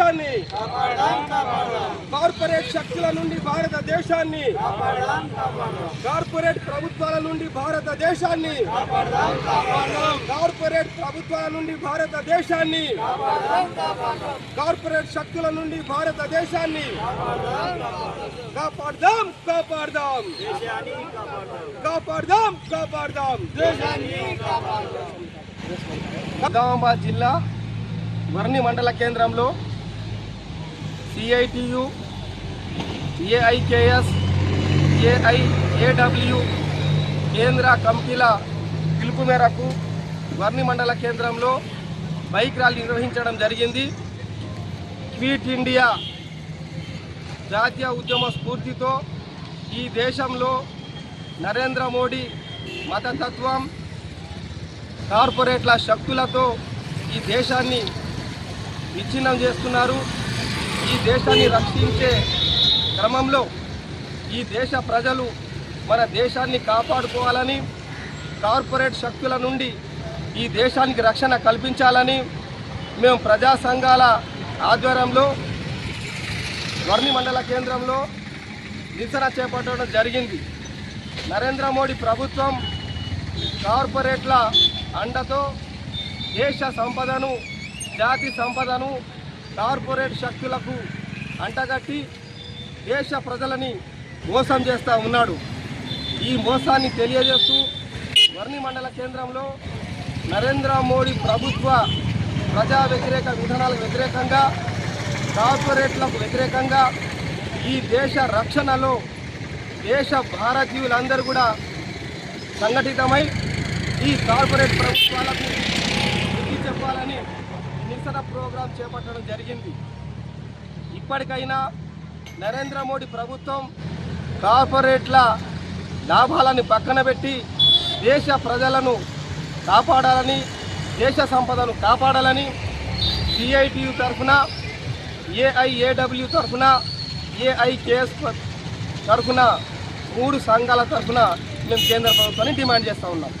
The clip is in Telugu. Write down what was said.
భారతదేశాన్ని కార్పొరేట్ శక్తుల నుండి భారతదేశాన్ని కార్పొరేట్ ప్రభుత్వాల నుండి భారతదేశాన్ని కార్పొరేట్ ప్రభుత్వాల నుండి భారతదేశాన్ని కార్పొరేట్ శక్తుల నుండి భారతదేశాన్ని కాపాడదాం కాపాడదాం. కాపాడదాం కాపాడదాం. నిజామాబాద్ జిల్లా వర్ణి మండల కేంద్రంలో సిఐటియు ఏఐకేఎస్ ఏఐఏడబ్ల్యూ కేంద్ర కమిటీల పిలుపు మేరకు వర్ణి మండల కేంద్రంలో బైక్ ర్యాలీ నిర్వహించడం జరిగింది. క్వీట్ ఇండియా జాతీయ ఉద్యమ స్ఫూర్తితో ఈ దేశంలో నరేంద్ర మోడీ మతతత్వం కార్పొరేట్ల శక్తులతో ఈ దేశాన్ని విచ్ఛిన్నం చేస్తున్నారు. ఈ దేశాన్ని రక్షించే క్రమంలో ఈ దేశ ప్రజలు మన దేశాన్ని కాపాడుకోవాలని కార్పొరేట్ శక్తుల నుండి ఈ దేశానికి రక్షణ కల్పించాలని మేము ప్రజా సంఘాల ఆధ్వర్యంలో వర్ణి మండల కేంద్రంలో నిరసన చేపట్టడం జరిగింది. నరేంద్ర మోడీ ప్రభుత్వం కార్పొరేట్ల అండతో దేశ సంపదను జాతి సంపదను కార్పొరేట్ శక్తులకు అంటగట్టి దేశ ప్రజలని మోసం చేస్తూ ఉన్నాడు. ఈ మోసాన్ని తెలియజేస్తూ వర్ణి మండల కేంద్రంలో నరేంద్ర మోడీ ప్రభుత్వ ప్రజా వ్యతిరేక విధానాలకు వ్యతిరేకంగా కార్పొరేట్లకు వ్యతిరేకంగా ఈ దేశ రక్షణలో దేశ భారతీయులందరూ కూడా సంఘటితమై ఈ కార్పొరేట్ ప్రభుత్వాలకు చెప్పాలని నిరసన ప్రోగ్రాం చేపట్టడం జరిగింది. ఇప్పటికైనా నరేంద్ర మోడీ ప్రభుత్వం కార్పొరేట్ల లాభాలను పక్కన పెట్టి దేశ ప్రజలను కాపాడాలని దేశ సంపదను కాపాడాలని సిఐటియు తరఫున ఏఐఏడబ్ల్యూ తరఫున ఏఐకేఎస్ తరఫున మూడు సంఘాల తరఫున మేము కేంద్ర ప్రభుత్వాన్ని డిమాండ్ చేస్తూ ఉన్నాం.